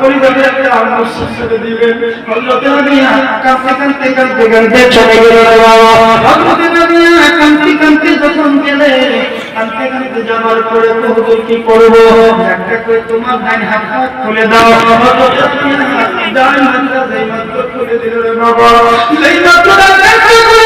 পরিবারের একটা আনুষ্ঠানিক দিবেন হযরত কাঁদতে কাঁদতে কাঁদতে কাঁদতে চলে গেল বাবা। হযরত রাবিয়া কাঁদতে কাঁদতে যখন গেলে কাঁদতে কাঁদতে যাবার পরে তো হুজুর কি করব? একটা করে তোমার ডান হাতটা খুলে দাও। হযরত রাবিয়া ডান হাতটা যেই মাত্র খুলে দিল বাবা। যেই মাত্র ডান হাতটা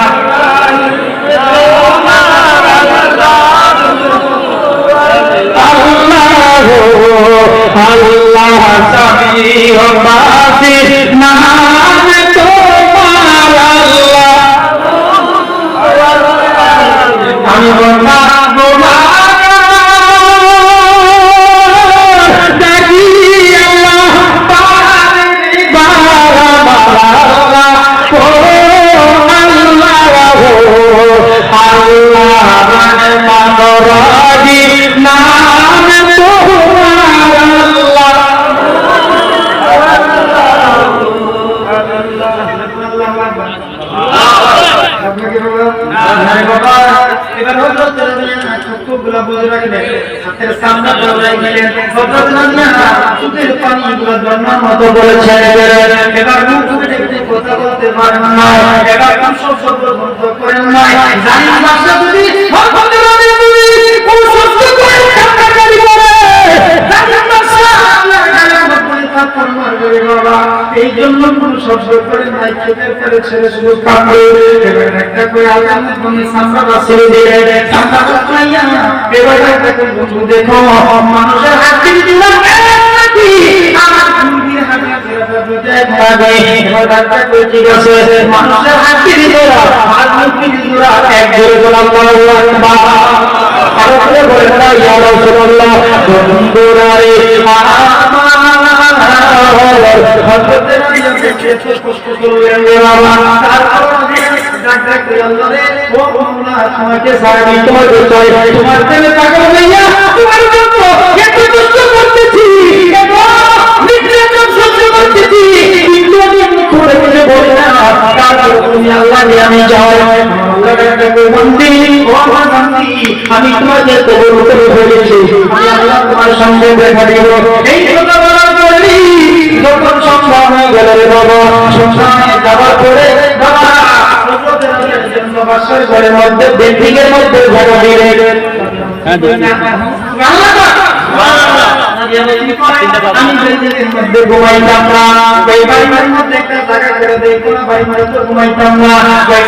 বুঝে রাখবেন হাতের সামনে দৌড়াই গেলেন হযরত রাবিয়া চোখের পানিগুলো ঝর্ণার মতো বলে ছেড়ে দিলেন এবার মুখ ফুটে কথা না। না। যদি থাপ্পড় মারবে রে বাবা এই জন্য করে নাই খেতে পেরে ছেড়ে শুধু কাঁদবে এবার একটা করে সামরা বাসিয়ে দিয়ে এবার একটা করে দেখো মানুষের হাত করে মানুষের হাত দিয়ে দিল আর মুরগির জোড়া এক জোরে গোলাম বাবা আরও করে বলেন না ইয়া রাসূলুল্লাহ বন্ধুরা রে তোমার ছেলে পাগল হইয়া তোমার জন্য এত কষ্ট করতেছি এবং নির্যাতন সহ্য করতেছি কিন্তু আমি করে বলে বলি না তারপর তুমি আল্লাহ নিয়ে আমি যাও আমি তোমাকে কবর করে ফেলেছি। আমি আল্লাহ তোমার সঙ্গে দেখা দিব। এই গেল রে বাবা সংসারে যাবার পরে বাবা বাসার ঘরের মধ্যে বেদিকের মধ্যে ঘরে দিলেন আমি বেদিকের মধ্যে ঘুমাইতাম না। ওই বাড়ির মধ্যে একটা জায়গা করে দেই কোন বাড়ির মধ্যে ঘুমাইতাম না।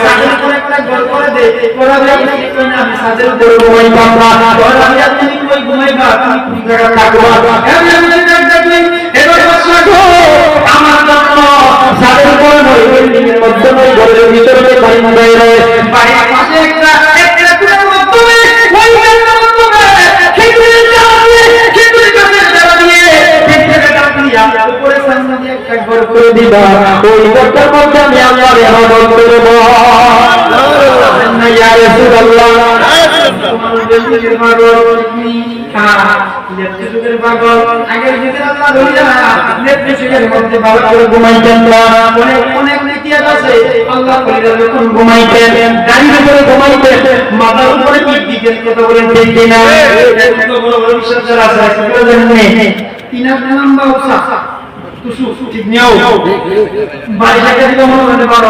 সাজের উপরে একটা ঘর করে দেই ওরা বলে কি না আমি সাজের উপরে ঘুমাইতাম না। ওরা আমি তুমি কই ঘুমাইবা? তুমি কোন জায়গা থাকবা? চারা দিয়ে খেজুরের গাছ দিয়া উপরে সামনে দিয়ে একটা করে দিবা ওই ঘরটার মধ্যে আমি আল্লাহর ইবাদত করব না তোমার বেশির পাগল হ্যাঁ আগের যুগের আল্লাহ ধরিয়া নেতৃত্বের মধ্যে ভালো করে ঘুমাইতেন অনেক অনেক নেকিয়াত আছে আল্লাহ কইরা যখন ঘুমাইতেন দাঁড়িয়ে করে ঘুমাইতেন মাথার উপরে পিঠ দিতেন কত বলেন ঠিক কিনা কত বড় বড় বিশ্বাসের আছে কি করে জানেন তিনার নাম বাউসা তুসু ঠিক নিও বাড়ি থেকে দিলে মনে হয় বারো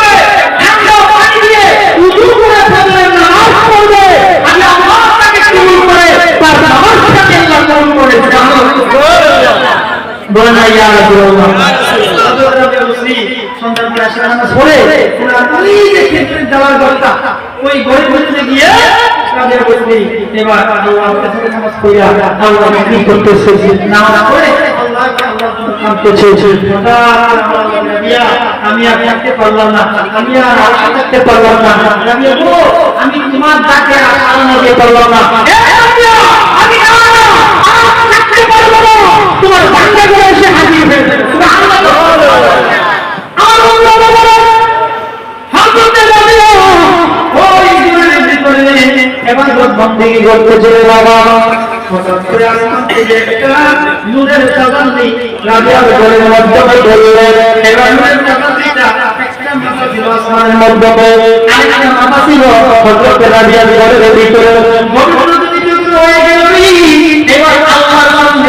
আমি আর পারলাম না। আমি আর থাকতে পারলাম না। আমি তোমার ডাকে আনন্দ পারলাম না। এবাদত বন্দেগী করতেছে বাবা নূরের চাঁদানি রাজার মাধ্যমে এবার নূরের একটা ছিল মাধ্যমে আরেকটা ঘরের ভিতরে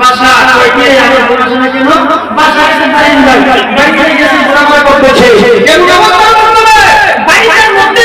বাসা কইতে আগে ঘুমাসে না কেন বাসা এসে বাইরে যাই বাইরে গেছে ঘোরাফেরা করতেছে কেন অবস্থা করতে বাইরের মধ্যে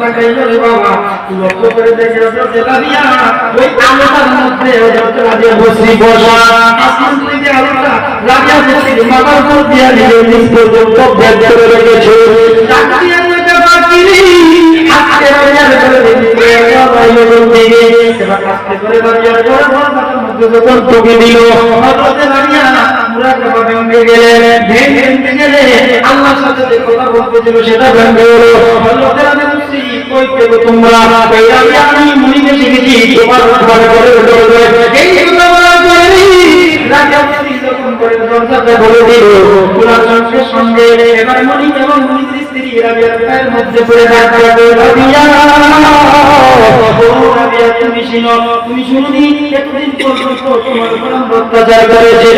তাকাইলো রে বাবা, লক্ষ্য করে দেখে ওই আলোটার মধ্যে বসি, বসা। আসমান থেকে আলোটা রাজা বসি, মাথার উপর দিয়া নিজে নিজ পর্যন্ত ভেদ করে রেখেছে। আজকে করে রাজার মধ্যে যখন টুকি দিল রাজা ভেঙে গেলেন ভেঙে গেলে আল্লাহর সাথে যে কথা বলতে ছিল সেটা ভেঙে গেল তোমরা আমি মুড়িতে শিখেছি তোমার ঘরে ঘরে এই কথা বলার রাজা যখন করে দরজাটা বলে দিল পুরা সঙ্গে সঙ্গে এবার মনি এবং মনির স্ত্রী রাবিয়ার পায়ের মধ্যে পড়ে ডাকতে রাবিয়া তুমি শুনো তুমি শুনুনি এতদিন পর্যন্ত তোমার উপর অত্যাচার করেছে।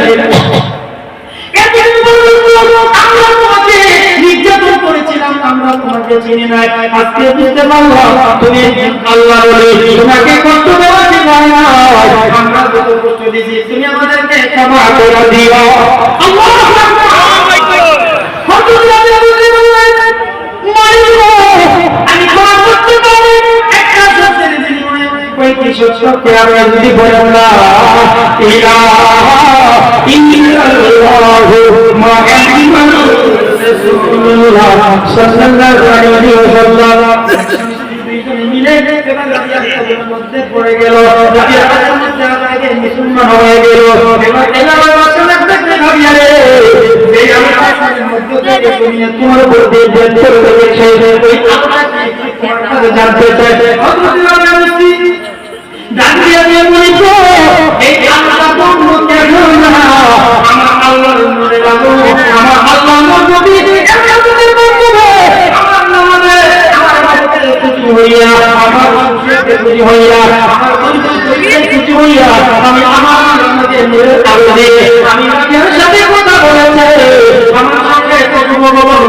আমরা তোমাকে নির্যাতন করেছিলাম আমরা তোমাকে চিনি নাই। আজকে বুঝতে পারলাম তুমি আল্লাহ তোমাকে কষ্ট দেওয়া যে আমরা যত কষ্ট দিয়েছি তুমি আমাদেরকে ক্ষমা করে দিও। আল্লাহ সত্যকে আমরা যদি বলেন না ইলাহা ইল্লাল্লাহু মুহাম্মাদুর রাসূলুল্লাহ সাল্লাল্লাহু আলাইহি ওয়াসাল্লাম। দুইজনে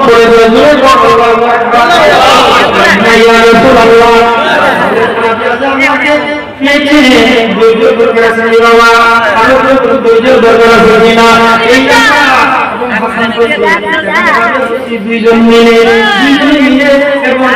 করে দিয়েছে দুইজন মিলে দুইজন মিলে এবং